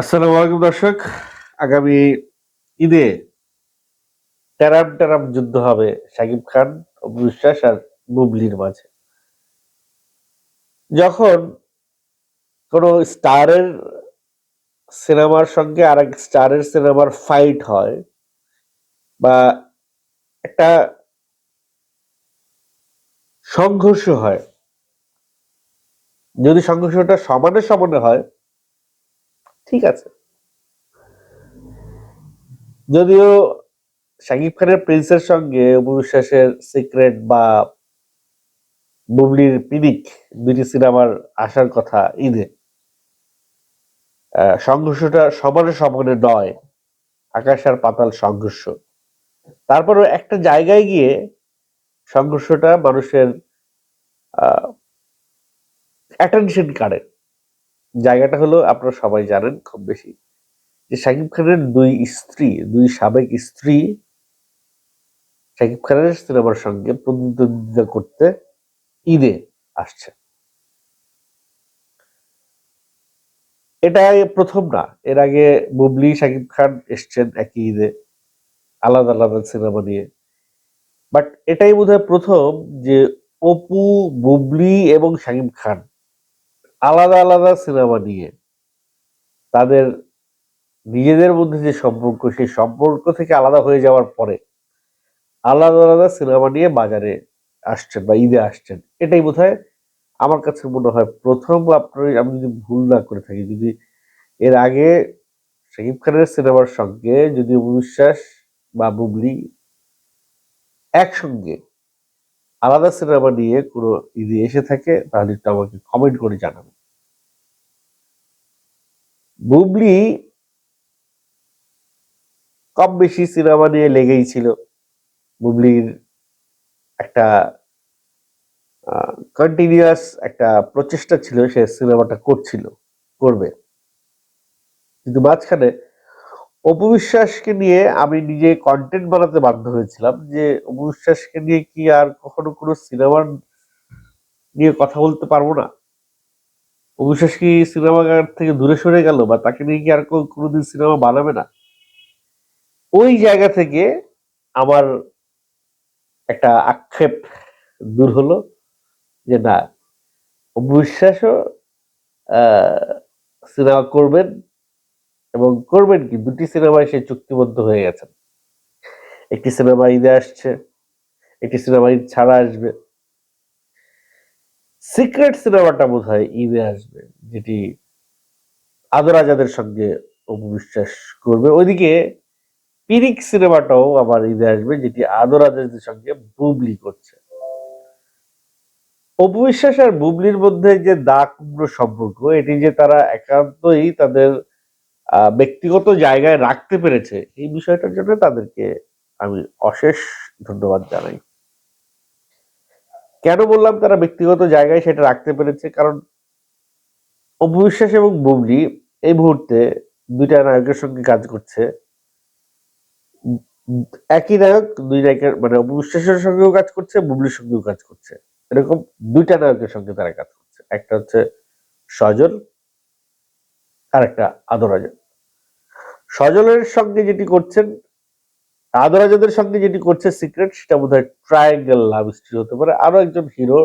আসসালামু আলাইকুম দর্শক। আগামী ঈদে টেরাম টেরাম যুদ্ধ হবে শাকিব খান বিশ্বাস আর বুবলির মাঝে। যখন কোনো স্টারের সিনেমার সঙ্গে আর এক স্টারের সিনেমার ফাইট হয় বা একটা সংঘর্ষ হয়, যদি সংঘর্ষটা সমানে সমানে হয় ঠিক আছে। যদিও শাকিব খানের প্রিন্সের সঙ্গে অপু বিশ্বাসের সিক্রেট বা বুবলির পিনিক দুটি সিনেমার আসার কথা ঈদে। সংঘর্ষটা সমানে সমানে নয়, আকাশ আর পাতাল সংঘর্ষ। তারপরও একটা জায়গায় গিয়ে সংঘর্ষটা মানুষের অ্যাটেনশন কাড়ে। জায়গাটা হলো আপনারা সবাই জানেন খুব বেশি যে শাকিব খানের দুই স্ত্রী, দুই সাবেক স্ত্রী শাকিব খানের সিনেমার সঙ্গে প্রতিদ্বন্দ্বিতা করতে ঈদে আসছে। এটা প্রথম না, এর আগে বুবলি, শাকিব খান এসছেন একই ঈদে, আলাদা আলাদা সিনেমা নিয়ে। বাট এটাই বোধহয় প্রথম যে অপু, বুবলি এবং শাকিব খান আলাদা আলাদা সিনেমা নিয়ে তাদের নিজেদের মধ্যে যে সম্পর্ক, সেই সম্পর্ক থেকে আলাদা হয়ে যাওয়ার পরে আলাদা আলাদা সিনেমা নিয়ে বাজারে আসছেন বা ঈদে আসছেন। এটাই বোধহয় আমার কাছে মনে হয় প্রথম আপনার আমি যদি ভুল না করে থাকি, যদি এর আগে শাকিব খানের সিনেমার সঙ্গে যদি বিশ্বাস বা বুবলি একসঙ্গে আলাদা সিনেমা নিয়ে কোনো ঈদে এসে থাকে, তাহলে একটু আমাকে কমেন্ট করে জানাবেন। বুবলি কম বেশি সিনেমা নিয়ে লেগেই ছিল। বুবলির একটা কন্টিনিউয়াস একটা প্রচেষ্টা ছিল, সে সিনেমাটা করছিল, করবে। কিন্তু মাঝখানে অপবিশ্বাসকে নিয়ে আমি নিজে কন্টেন্ট বানাতে বাধ্য হয়েছিলাম যে অপবিশ্বাসকে নিয়ে কি আর কখনো কোনো সিনেমার নিয়ে কথা বলতে পারব না? অপু বিশ্বাস কি সিনেমাঘাট থেকে দূরে সরে গেল বা তাকে নিয়ে কি আর কোনোদিন সিনেমা বানাবে না? ওই জায়গা থেকে আমার একটা আক্ষেপ দূর হলো যে না অপু বিশ্বাসও সিনেমা করবেন এবং করবেন কি? দুটি সিনেমায় সে চুক্তিবদ্ধ হয়ে গেছেন। একটি সিনেমা ঈদে আসছে, একটি সিনেমা ঈদ ছাড়া আসবে। সিক্রেট সিনেমাটা বোধ হয় ঈদে আসবে, যেটি আদর আজাদের সঙ্গে অপবিশ্বাস করবে। ওইদিকে পিরিক সিনেমাটাও আবার ঈদে আসবে, যেটি আদর আজাদের সঙ্গে বুবলি করছে। অপবিশ্বাস আর বুবলির মধ্যে যে দা কুমড়ো সম্পর্ক, এটি যে তারা একান্তই তাদের ব্যক্তিগত জায়গায় রাখতে পেরেছে, এই বিষয়টার জন্য তাদেরকে আমি অশেষ ধন্যবাদ জানাই। কেন বললাম তারা ব্যক্তিগত জায়গায় সেটা রাখতে পেরেছে? কারণ অপু বিশ্বাস এবং বুবলি এই মুহূর্তে দুইটা নায়কের সঙ্গে কাজ করছে। একই নায়ক, দুই নায়কের মানে অপু বিশ্বাসের সঙ্গেও কাজ করছে, বুবলির সঙ্গেও কাজ করছে। এরকম দুইটা নায়কের সঙ্গে তারা কাজ করছে। একটা হচ্ছে সজল আর একটা আদর আজাদ সজলের সঙ্গে যেটি করছেন আদর সঙ্গে যেটি করছে সিক্রেট সেটা বোধ হয় ট্রায়াঙ্গেল লাভ স্টোরি হতে পারে। আরও একজন হিরো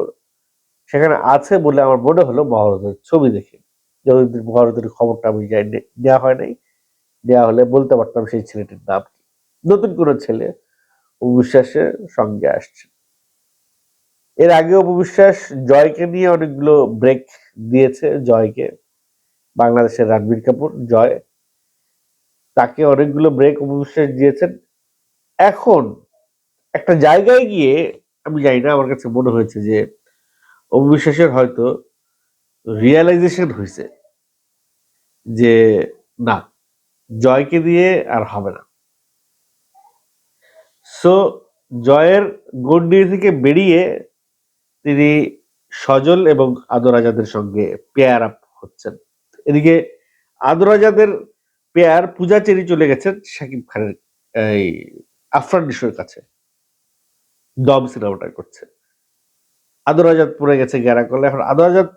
সেখানে আছে বলে আমার মনে হলো মহাভারতের ছবি দেখে। যতদিন মহাভারতের খবরটা আমি যাই নেওয়া হয় নাই। দেওয়া হলে বলতে পারতাম সেই ছেলেটির নাম কি। নতুন কোনো ছেলে অবিশ্বাসের সঙ্গে আসছে। এর আগে অপবিশ্বাস জয়কে নিয়ে অনেকগুলো ব্রেক দিয়েছে, জয়কে। বাংলাদেশের রণবীর কাপুর, জয়। তাকে অনেকগুলো ব্রেক অপবিশ্বাস দিয়েছেন। এখন একটা জায়গায় গিয়ে আমি জানি না, আমার কাছে মনে হয়েছে যে অবিশ্বাসের হয়তো রিয়েলাইজেশন হয়েছে যে না, জয়কে দিয়ে আর হবে না। সো জয়ের গন্ডি থেকে বেরিয়ে তিনি সজল এবং আদর আজাদের সঙ্গে পেয়ার আপ হচ্ছেন। এদিকে আদর আজাদের পেয়ার পূজা চেরি চলে গেছেন শাকিব খানের, এই আফরান নিশোর কাছে। দম সিনেমাটা করছে। আদর আজাদ পড়ে গেছে গ্যারাকলে এখন আদর আজাদ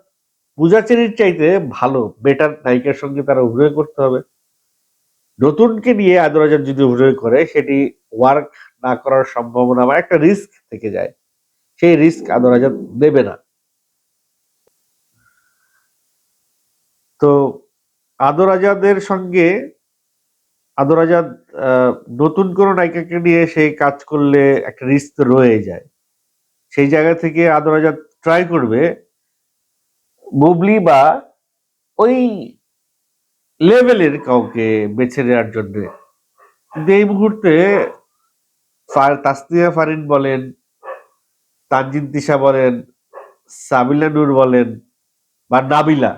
পূজাচেরির চাইতে ভালো বেটার নায়িকার সঙ্গে তারা অভিনয় করতে হবে। নতুনকে নিয়ে আদর আজাদ যদি অভিনয় করে, সেটি ওয়ার্ক না করার সম্ভাবনা বা একটা রিস্ক থেকে যায়। সেই রিস্ক আদর আজাদ দেবে না। তো আদর আজাদের সঙ্গে আদরাজাদ আহ, নতুন কোন নায়িকাকে নিয়ে সেই কাজ করলে একটা রিস্ক রয়ে যায়। সেই জায়গা থেকে আদর আজাদ ট্রাই করবে। বুবলি বা ওই লেভেলের কাউকে বেছে নেওয়ার জন্য। কিন্তু এই মুহূর্তে তাসনিয়া ফারিন বলেন তানজিন তিশা বলেন সাবিলা নূর বলেন বা নাবিলা।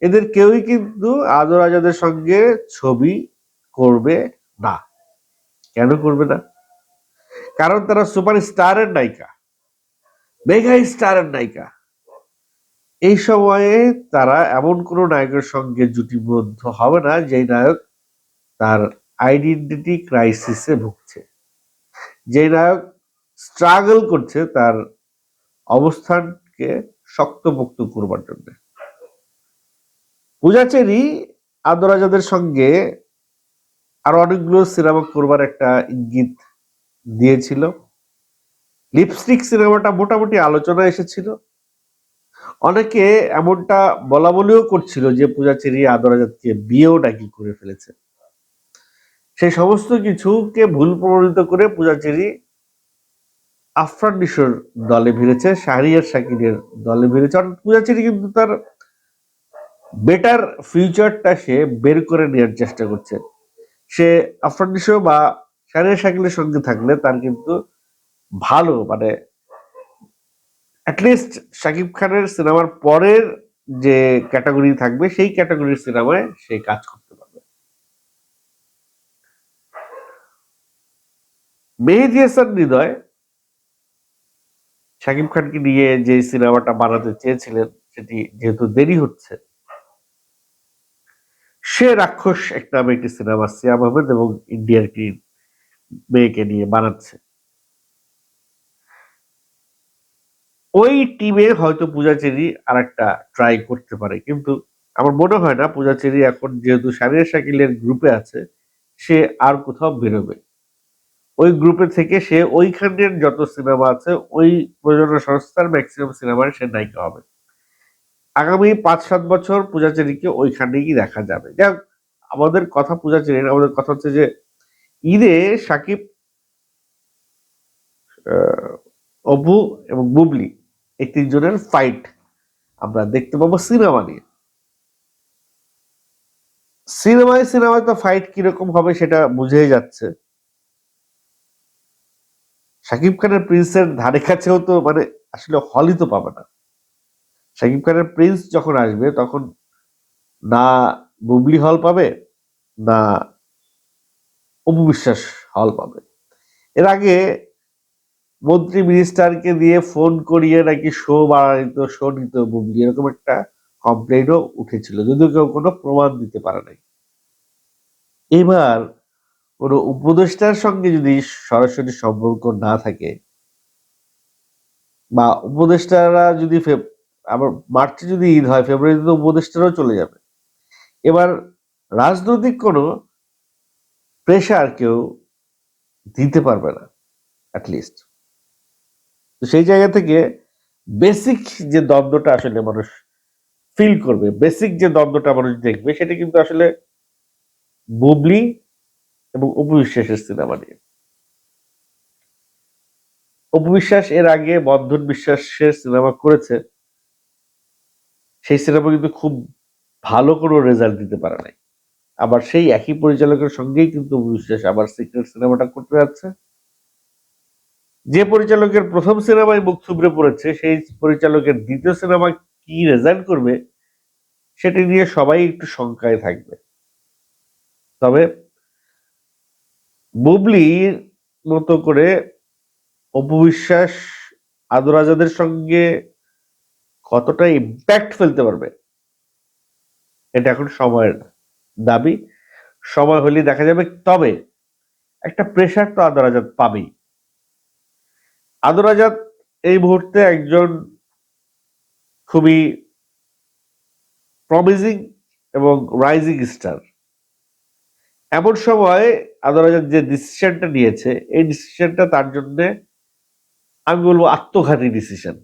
এদের কেউই কিন্তু আদর আজাদের সঙ্গে ছবি করবে না। কেন করবে না? কারণ তারা সুপার স্টারের নায়িকা মেগা স্টারের নায়িকা। এই সময়ে তারা এমন কোনো নায়কের সঙ্গে জুটিবদ্ধ হবে না যেই নায়ক তার আইডেন্টিটি ক্রাইসিসে ভুগছে। যে নায়ক স্ট্রাগল করছে তার অবস্থানকে শক্তপোক্ত করবার জন্য। পূজাচেরি আদরাজাদের সঙ্গে আরও অনেকগুলো সিনেমা করবার একটা ইঙ্গিত দিয়েছিল। লিপস্টিক সিনেমাটা মোটামুটি আলোচনা এসেছিল। অনেকে এমনটা বলা বলেও করছিল যে পূজা পূজাচেরি আদরাজাতকে বিয়েও নাকি করে ফেলেছে। সেই সমস্ত কিছুকে ভুল প্রমাণিত করে পূজাচেরি আফরান নিশোর দলে ভিড়েছে শাহরিয়ার শাকিরের দলে ভিড়েছে অর্থাৎ পূজাচেরি কিন্তু তার বেটার ফিউচারটা সে বের করে নেওয়ার চেষ্টা করছে। সে আফরান বা শাহরিয়ার শাকিলের সঙ্গে থাকলে তার কিন্তু ভালো মানে অ্যাটলিস্ট শাকিব খানের সিনেমার পরের যে ক্যাটাগরি থাকবে, সেই ক্যাটাগরির সিনেমায় সে কাজ করতে পারবে। মেহেদি হাসান হৃদয় শাকিব খানকে নিয়ে যে সিনেমাটা বানাতে চেয়েছিলেন, সেটি যেহেতু দেরি হচ্ছে সে রাক্ষস একটা নামে একটি সিনেমা সিয়াম আহমেদ এবং ইন্ডিয়ার একটি মেয়েকে নিয়ে বানাচ্ছে। ওই টিমে হয়তো পূজাচেরি আর একটা ট্রাই করতে পারে, কিন্তু আমার মনে হয় না, পূজাচেরি এখন যেহেতু সারিয়া শাকিলের গ্রুপে আছে, সে আর কোথাও বেরোবে। ওই গ্রুপে থেকে সে ওইখানের যত সিনেমা আছে, ওই প্রযোজনা সংস্থার ম্যাক্সিমাম সিনেমায় সে নায়িকা হবে। আগামী পাঁচ সাত বছর পূজাচেরিকে ওইখানেই দেখা যাবে। যাক, আমাদের কথা পূজাচেরির আমাদের কথা হচ্ছে যে ঈদে সাকিব অপু এবং বুবলি এই তিনজনের ফাইট আমরা দেখতে পাবো সিনেমা নিয়ে। সিনেমায় সিনেমায় তো ফাইট কীরকম হবে সেটা বুঝেই যাচ্ছে। শাকিব খানের প্রিন্সের ধারে কাছেও তো মানে আসলে হলই তো পাবে না। শাকিব খানের প্রিন্স যখন আসবে, তখন না বুবলি হল পাবে, না অপবিশ্বাস হল পাবে। এর আগে মন্ত্রী মিনিস্টারকে দিয়ে ফোন করিয়ে নাকি শো বাড়াইত শো নিত বুবলি। এরকম একটা কমপ্লেনও উঠেছিল, যদিও কেউ কোনো প্রমাণ দিতে পারে নাই। এবার কোনো উপদেষ্টার সঙ্গে যদি সরাসরি সম্পর্ক না থাকে, বা উপদেষ্টারা যদি আবার মার্চে যদি ঈদ হয়, ফেব্রুয়ারিতে তো উপদেষ্টারাও চলে যাবে। এবার রাজনৈতিক কোনো প্রেশার কেউ দিতে পারবে না অ্যাটলিস্ট তো সেই জায়গা থেকে বেসিক যে দ্বন্দ্বটা আসলে মানুষ ফিল করবে বেসিক যে দ্বন্দ্বটা মানুষ দেখবে, সেটা কিন্তু আসলে বুবলি এবং উপবিশ্বাসের সিনেমা নিয়ে। উপবিশ্বাস এর আগে বন্ধন বিশ্বাসের সিনেমা করেছে। সেই সিনেমা কিন্তু খুব ভালো কোনো রেজাল্ট দিতে পারে নাই। আবার সেই একই পরিচালকের সঙ্গেই কিন্তু উপবিশ্বাস আবার সিক্রেট সিনেমাটা করতে যাচ্ছে। যে পরিচালকের প্রথম সিনেমায় মুখ থুবড়ে পড়েছে, সেই পরিচালকের দ্বিতীয় সিনেমা কি রেজাল্ট করবে, সেটি নিয়ে সবাই একটু শঙ্কায় থাকবে। তবে বুবলির মতো করে অপবিশ্বাস আদর আজাদের সঙ্গে কতটা ইম্প্যাক্ট ফেলতে পারবে। এটা এখন সময়ের দাবি। সময় হলে দেখা যাবে, তবে একটা প্রেশার তো আদর আজাদ পাবেই। আদর আজাদ এই মুহূর্তে একজন খুবই প্রমিজিং এবং রাইজিং স্টার এমন সময় আদরাজার যে ডিসিশনটা নিয়েছে, এই ডিসিশনটা তার জন্য আমি বলব আত্মঘাতী ডিসিশন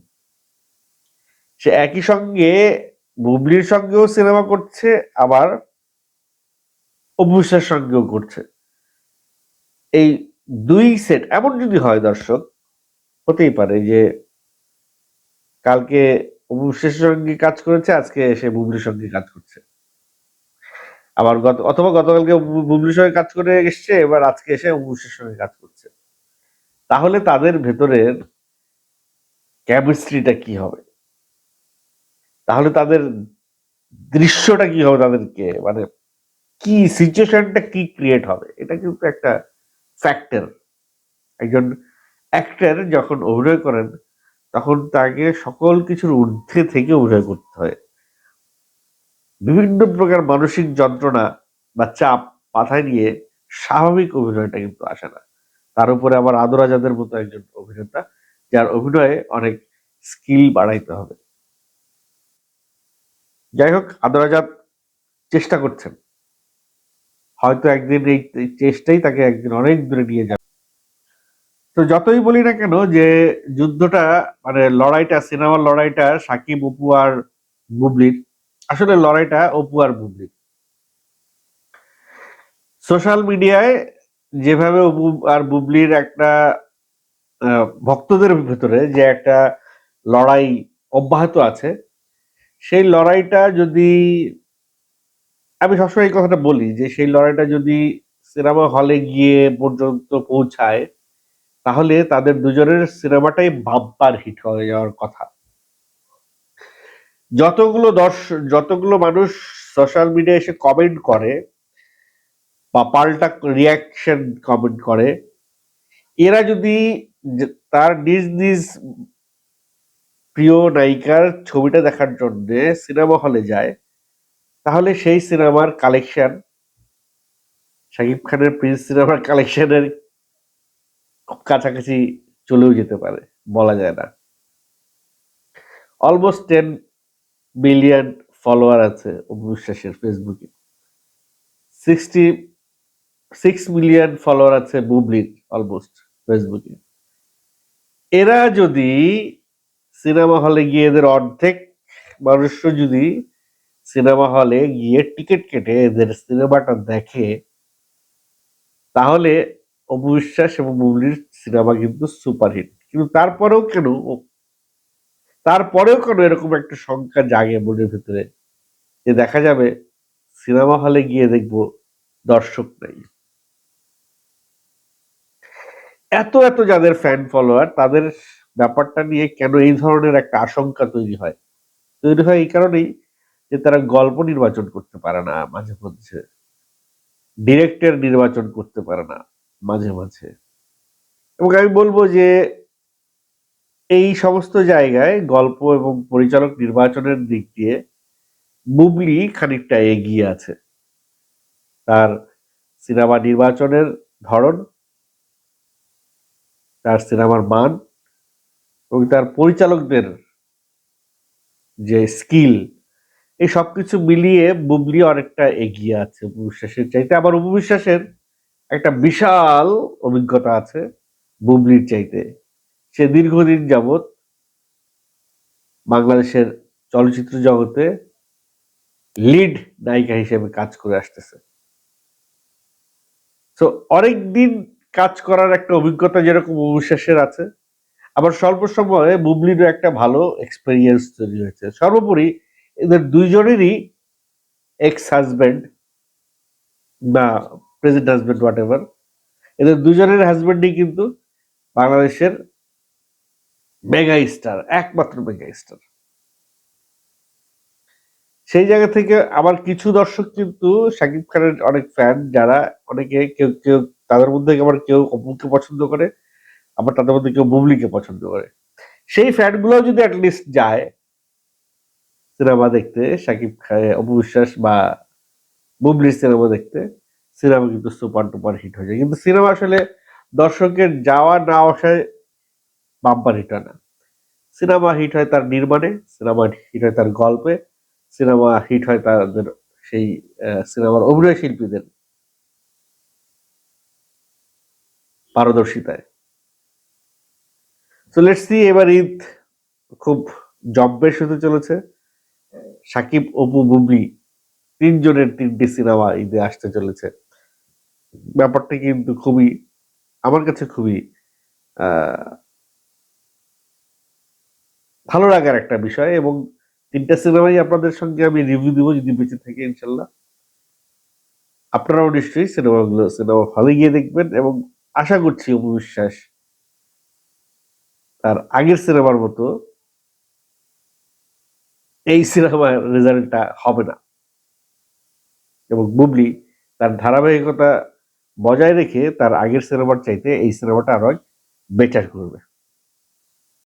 সে একই সঙ্গে বুবলির সঙ্গেও সিনেমা করছে, আবার অভ্যুষের সঙ্গেও করছে। এই দুই সেট এমন যদি হয় দর্শক, হতেই পারে যে কালকে অভ্যুষের সঙ্গে কাজ করেছে, আজকে এসে বুবলির সঙ্গে কাজ করছে। আবার গত, অথবা গতকালকে বুবলির সঙ্গে কাজ করে এসছে, এবার আজকে এসে অভ্যুষের সঙ্গে কাজ করছে। তাহলে তাদের ভেতরের কেমিস্ট্রিটা কি হবে? তাহলে তাদের দৃশ্যটা কি হবে তাদেরকে? মানে কি সিচুয়েশনটা কি ক্রিয়েট হবে? এটা কিন্তু একটা ফ্যাক্টর একজন অ্যাক্টর যখন অভিনয় করেন, তখন তাকে সকল কিছুর ঊর্ধ্বে থেকে অভিনয় করতে হয়। বিভিন্ন প্রকার মানসিক যন্ত্রণা বা চাপ মাথায় নিয়ে স্বাভাবিক অভিনয়টা কিন্তু আসে না। তার উপরে আবার আদরাজাদের মতো একজন অভিনেতা, যার অভিনয়ে অনেক স্কিল বাড়াইতে হবে। যাই হোক আদরাজাত চেষ্টা করছেন। হয়তো একদিন এই চেষ্টাই তাকে একদিন অনেক দূরে নিয়ে যাবে। তো যতই বলি না কেন যে, যুদ্ধটা মানে লড়াইটা, সিনেমার লড়াইটা সাকিব, অপু আর বুবলির, আসলে লড়াইটা অপু আর বুবলির। সোশ্যাল মিডিয়ায় যেভাবে অপু আর বুবলির একটা ভক্তদের ভেতরে যে একটা লড়াই অব্যাহত আছে সেই লড়াইটা যদি, আমি সবসময় এই কথাটা বলি যে সেই লড়াইটা যদি সিনেমা হলে গিয়ে পর্যন্ত পৌঁছায়, তাহলে তাদের দুজনের সিনেমাটাই বাম্পার হিট হয়ে যাওয়ার কথা। যতগুলো দর্শক যতগুলো মানুষ সোশ্যাল মিডিয়ায় এসে কমেন্ট করে বা পাল্টা রিয়াকশন কমেন্ট করে, এরা যদি তার নিজ নিজ প্রিয় নায়িকার ছবিটা দেখার জন্য সিনেমা হলে যায়, তাহলে সেই সিনেমার কালেকশন, শাকিব খানের প্রিন্স সিনেমার কালেকশনের খুব কাছাকাছি চলেও যেতে পারে, বলা যায় না। অলমোস্ট টেন বিলিয়ন ফলোয়ার আছে অপু বিশ্বাসের ফেসবুকে সিক্সটি সিক্স মিলিয়ন ফলোয়ার আছে বুবলির অলমোস্ট ফেসবুকে এরা যদি সিনেমা হলে গিয়ে এদের অর্ধেক মানুষ যদি সিনেমা হলে গিয়ে টিকিট কেটে এদের সিনেমাটা দেখে, তাহলে অপু বিশ্বাস এবং বুবলির সিনেমা কিন্তু সুপারহিট। কিন্তু তারপরেও কেন তারপরেও কেন এরকম একটা সংখ্যা জাগে মনের ভিতরে? যে দেখা যাবে সিনেমা হলে গিয়ে দেখব দর্শক নাই। এত এত যাদের ফ্যান ফলোয়ার তাদের ব্যাপারটা নিয়ে কেন এই ধরনের একটা আশঙ্কা তৈরি হয়? তৈরি হয় এই কারণেই যে তারা গল্প নির্বাচন করতে পারে না মাঝে মধ্যে। ডিরেক্টর নির্বাচন করতে পারে না মাঝে মাঝে। এবং আমি বলব যে এই সমস্ত জায়গায় গল্প এবং পরিচালক নির্বাচনের দিক দিয়ে বুবলি খানিকটা এগিয়ে আছে। তার সিনেমা নির্বাচনের ধরন, তার সিনেমার মান এবং তার পরিচালকদের যে স্কিল, এই সবকিছু মিলিয়ে বুবলি অনেকটা এগিয়ে আছে উপবিশ্বাসের চাইতে। আবার উপবিশ্বাসের একটা বিশাল অভিজ্ঞতা আছে বুবলির চাইতে। সে দীর্ঘদিন যাবৎ বাংলাদেশের চলচ্চিত্র জগতে লিড নায়িকা হিসেবে কাজ করে আসতেছে। তো অনেকদিন কাজ করার একটা অভিজ্ঞতা যেরকম অবিশ্বাসের আছে আবার স্বল্প সময়ে বুবলিরও একটা ভালো এক্সপেরিয়েন্স তৈরি হয়েছে। সর্বোপরি এদের দুইজনেরই এক্স হাজব্যান্ড বা প্রেজেন্ট হাজব্যান্ড হোয়াট এভার এদের দুজনের হাজব্যান্ডই কিন্তু বাংলাদেশের মেগা স্টার একমাত্র মেগা স্টার সেই জায়গা থেকে আবার কিছু দর্শক কিন্তু শাকিব খানের অনেক ফ্যান যারা অনেকে কেউ কেউ, তাদের মধ্যে আবার কেউ অপুকে পছন্দ করে। আবার তাদের মধ্যে কেউ বুবলিকে পছন্দ করে। সেই ফ্যানগুলো যদি অ্যাটলিস্ট যায়, সিনেমা দেখতে শাকিব খান, অপু বিশ্বাস বা বুবলির সিনেমা দেখতে, সিনেমা কিন্তু সুপার টুপার হিট হয়ে যায়। কিন্তু সিনেমা আসলে দর্শকের যাওয়া না আসায় বাম্পার হিট হয় না। সিনেমা হিট হয় তার নির্মাণে, সিনেমা হিট হয় তার গল্পে, সিনেমা হিট হয় তাদের সেই সিনেমার অভিনয় শিল্পীদের পারদর্শিতায়। তো লেটস সি এবার ঈদ খুব জব্বেশ হতে চলেছে। সাকিব, অপু, বুবলি তিনজনের তিনটি সিনেমা ঈদে আসতে চলেছে। ব্যাপারটা কিন্তু খুবই, আমার কাছে খুবই ভালো লাগার একটা বিষয় এবং তিনটা সিনেমাই আপনাদের সঙ্গে আমি রিভিউ দিব যদি বেঁচে থাকি, ইনশাল্লাহ। আপনারাও নিশ্চয়ই সিনেমাগুলো, সিনেমা হলে গিয়ে দেখবেন এবং আশা করছি অপু বিশ্বাস তার আগের সিনেমার মতো এই সিনেমার রেজাল্টটা হবে না। এবং বুবলি তার ধারাবাহিকতা বজায় রেখে তার আগের সিনেমার চাইতে এই সিনেমাটা আরও বেটার করবে।